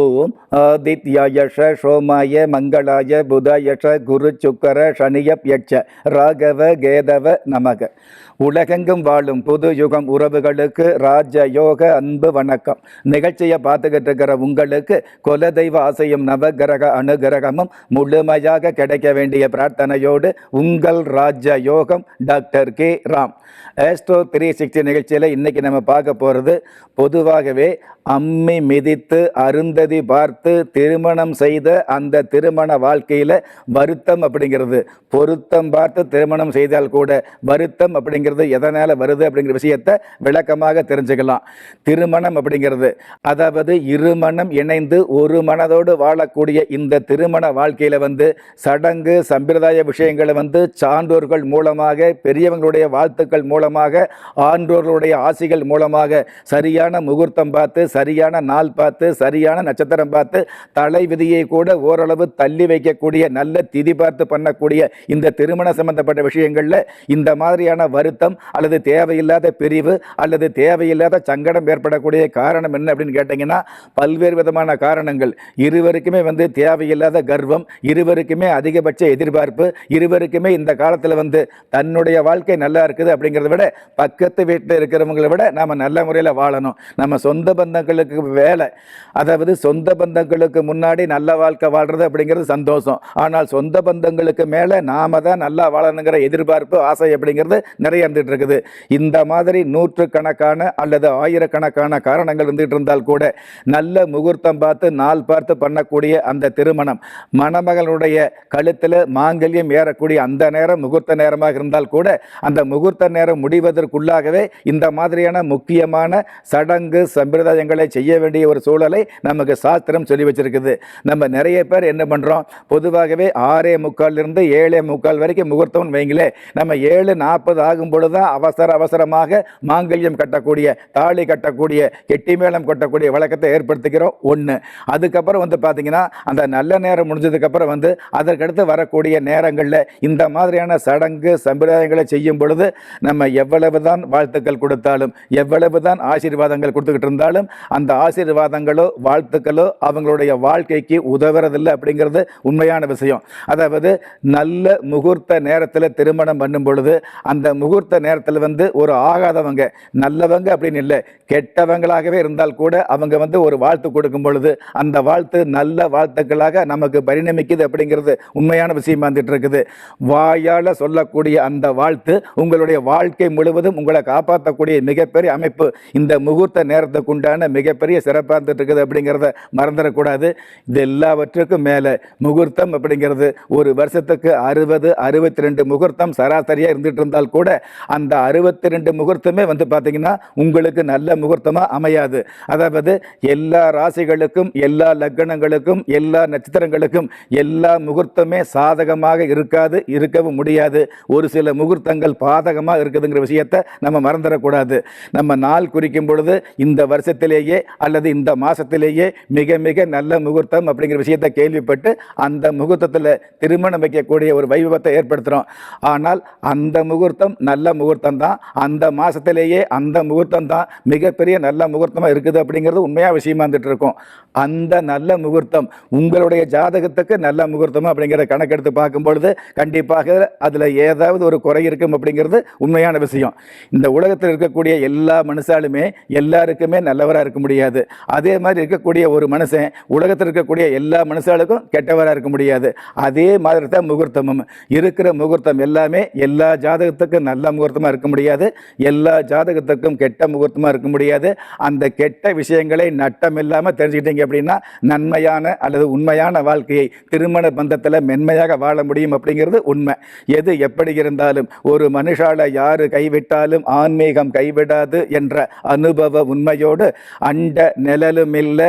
ஓம் ஆதித்யாயஷ சோமாய மங்களாய புதாயஷ குரு சுக்கர சனியப் யட்ச ராகவ கேதவ நமக. உலகெங்கும் வாழும் புது யுகம் உறவுகளுக்கு ராஜ யோக அன்பு வணக்கம். நிகழ்ச்சியை பார்த்துக்கிட்டு இருக்கிற உங்களுக்கு குலதெய்வ ஆசையும் நவகிரக அனுகிரகமும் முழுமையாக கிடைக்க வேண்டிய பிரார்த்தனையோடு உங்கள் ராஜ யோகம் doctor K. Ram. Astro three sixty நிகழ்ச்சியில் இன்னைக்கு நம்ம பார்க்க போகிறது பொதுவாகவே அம்மி மிதித்து அருந்த சந்ததி பார்த்து திருமணம் செய்த அந்த திருமண வாழ்க்கையில் வருத்தம் அப்படிங்கிறது. பொருத்தம் பார்த்து திருமணம் செய்தால் கூட வருத்தம் அப்படிங்கிறது எதனால் வருது அப்படிங்கிற விஷயத்தை விளக்கமாக தெரிஞ்சுக்கலாம். திருமணம் அப்படிங்கிறது அதாவது இருமணம் இணைந்து ஒரு மனதோடு வாழக்கூடிய இந்த திருமண வாழ்க்கையில் வந்து சடங்கு சம்பிரதாய விஷயங்களை வந்து சான்றோர்கள் மூலமாக பெரியவங்களுடைய வாழ்த்துக்கள் மூலமாக ஆன்றோர்களுடைய ஆசிகள் மூலமாக சரியான முகூர்த்தம் பார்த்து சரியான நாள் பார்த்து சரியான நட்சத்திரம் பார்த்து தலை விதியை கூட ஓரளவு தள்ளி வைக்கக்கூடிய நல்ல திதி பார்த்து பண்ணக்கூடிய இந்த திருமண சம்பந்தப்பட்ட விஷயங்களில் இந்த மாதிரியான வருத்தம் அல்லது தேவையில்லாத பிரிவு அல்லது தேவையில்லாத சங்கடம் ஏற்படக்கூடிய காரணம் என்ன அப்படின்னு கேட்டிங்கன்னா பல்வேறு விதமான காரணங்கள். இருவருக்குமே வந்து தேவையில்லாத கர்வம் இருவருக்குமே அதிகபட்ச எதிர்பார்ப்பு இருவருக்குமே இந்த காலத்தில் வந்து தன்னுடைய வாழ்க்கை நல்லா இருக்குது அப்படிங்கிறத விட பக்கத்து வீட்டில் இருக்கிறவங்களை விட நாம் நல்ல முறையில் வாழணும். நம்ம சொந்த பந்தங்களுக்கு வேலை அதாவது சொந்த பந்தங்களுக்கு முன்னாடி நல்ல வாழ்க்கை வாழ்றது அப்படிங்கிறது சந்தோஷம். ஆனால் சொந்த பந்தங்களுக்கு மேலே நாம தான் நல்லா வாழணுங்கிற எதிர்பார்ப்பு ஆசை அப்படிங்கிறது நிறைய இருந்துட்டு இருக்குது. இந்த மாதிரி நூற்றுக்கணக்கான அல்லது ஆயிரக்கணக்கான காரணங்கள் இருந்துகிட்டு இருந்தால் கூட நல்ல முகூர்த்தம் பார்த்து நாள் பார்த்து பண்ணக்கூடிய அந்த திருமணம் மணமகளுடைய கழுத்தில் மாங்கல்யம் ஏறக்கூடிய அந்த நேரம் முகூர்த்த நேரமாக இருந்தால் கூட அந்த முகூர்த்த நேரம் முடிவதற்குள்ளாகவே இந்த மாதிரியான முக்கியமான சடங்கு சம்பிரதாயங்களை செய்ய வேண்டிய ஒரு சூழலை நமக்கு சாஸ்திரம் சொல்லி வச்சிருக்குது. நம்ம நிறைய பேர் என்ன பண்ணுறோம் பொதுவாகவே ஆறே முக்கால் இருந்து ஏழே முக்கால் வரைக்கும் முகூர்த்தம்னு வைங்களே நம்ம ஏழு நாற்பது ஆகும் பொழுது தான் அவசர அவசரமாக மாங்கல்யம் கட்டக்கூடிய தாலி கட்டக்கூடிய கெட்டி மேளம் கொட்டக்கூடிய வழக்கத்தை ஏற்படுத்திக்கிறோம் ஒன்று அதுக்கப்புறம் வந்து பார்த்தீங்கன்னா அந்த நல்ல நேரம் முடிஞ்சதுக்கப்புறம் வந்து அதற்கடுத்து வரக்கூடிய நேரங்களில் இந்த மாதிரியான சடங்கு சம்பிரதாயங்களை செய்யும் பொழுது நம்ம எவ்வளவு தான் வாழ்த்துக்கள் கொடுத்தாலும் எவ்வளவு தான் ஆசீர்வாதங்கள் கொடுத்துக்கிட்டு இருந்தாலும் அந்த ஆசீர்வாதங்களோ வாழ்த்துக்களோ அவங்களுடைய வாழ்க்கைக்கு உதவுறதில்லை அப்படிங்கிறது உண்மையான விஷயம். அதாவது நல்ல முகூர்த்த நேரத்தில் திருமணம் பண்ணும் பொழுது அந்த முகூர்த்த நேரத்தில் வந்து ஒரு ஆகாதவங்க நல்லவங்க அப்படின்னு இல்லை கெட்டவங்களாகவே இருந்தால் கூட அவங்க வந்து ஒரு வாழ்த்து கொடுக்கும் பொழுது அந்த வாழ்த்து நல்ல வாழ்த்துக்களாக நமக்கு பரிணமிக்குது அப்படிங்கிறது உண்மையான விஷயமா வந்துட்டு இருக்குது வாயால் சொல்லக்கூடிய அந்த வாழ்த்து உங்களுடைய வாழ்க்கை முழுவதும் உங்களை காப்பாற்றக்கூடிய மிகப்பெரிய அமைப்பு இந்த முகூர்த்த நேரத்துக்கு உண்டான மிகப்பெரிய சிறப்பாக இருந்துட்டு இருக்குது அப்படிங்கிறது மறந்துடக்கூடாது. இது எல்லாவற்றுக்கும் மேலே முகூர்த்தம் அப்படிங்கிறது ஒரு வருஷத்துக்கு அறுபது அறுபத்தி ரெண்டு முகூர்த்தம் சராசரியாக இருந்துகிட்டு இருந்தால் கூட அந்த அறுபத்தி ரெண்டு முகூர்த்தமே வந்து பார்த்திங்கன்னா உங்களுக்கு நல்ல முகூர்த்தமாக அமையாது. அதாவது எல்லா ராசிகளுக்கும் எல்லா லக்னங்களுக்கும் எல்லா நட்சத்திரங்களுக்கும் எல்லா முகூர்த்தமே சாதகமாக இருக்காது இருக்கவும் முடியாது. ஒரு சில முகூர்த்தங்கள் பாதகமாக இருக்குதுங்கிற விஷயத்தை நம்ம மறந்துடக்கூடாது. நம்ம நாள் குறிக்கும் பொழுது இந்த வருஷத்திலேயே அல்லது இந்த மாதத்திலேயே மிக மிக நல்ல முகூர்த்தம் அப்படிங்கிற விஷயத்தை கேள்விப்பட்டு அந்த முகூர்த்தத்தில் திருமணம் வைக்கக்கூடிய ஒரு வைபவத்தை ஏற்படுத்துகிறோம் ஆனால் அந்த முகூர்த்தம் நல்ல முகூர்த்தம் தான். அந்த மாதத்திலேயே அந்த முகூர்த்தம் தான் மிகப்பெரிய நல்ல முகூர்த்தமாக இருக்குது அப்படிங்கிறது உண்மையாக விஷயமா இருந்துட்டு இருக்கும் அந்த நல்ல முகூர்த்தம் உங்களுடைய ஜாதகத்துக்கு நல்ல முகூர்த்தம் அப்படிங்கிற கணக்கெடுத்து பார்க்கும் பொழுது கண்டிப்பாக அதில் ஏதாவது ஒரு குறை இருக்கும் அப்படிங்கிறது உண்மையான விஷயம். இந்த உலகத்தில் இருக்கக்கூடிய எல்லா மனுஷாலுமே எல்லாருக்குமே நல்லவராக இருக்க முடியாது. அதே மாதிரி இருக்கக்கூடிய ஒரு மனுஷன் உலகத்தில் இருக்கக்கூடிய எல்லா மனுஷாளுக்கும் கெட்டவராக இருக்க முடியாது. அதே மாதிரி தான் முகூர்த்தமும். இருக்கிற முகூர்த்தம் எல்லாமே எல்லா ஜாதகத்துக்கும் நல்ல முகூர்த்தமாக இருக்க முடியாது. எல்லா ஜாதகத்துக்கும் கெட்ட முகூர்த்தமாக இருக்க முடியாது. அந்த கெட்ட விஷயங்களை நட்டம் இல்லாமல் தெரிஞ்சுக்கிட்டீங்க அப்படின்னா நன்மையான அல்லது உண்மையான வாழ்க்கையை திருமண பந்தத்தில் மென்மையாக வாழ முடியும் அப்படிங்கிறது உண்மை. எது எப்படி இருந்தாலும் ஒரு மனுஷால யாரு கைவிட்டாலும் ஆன்மீகம் கைவிடாது என்ற அனுபவ உண்மையோடு அண்ட நிழலும் இல்லை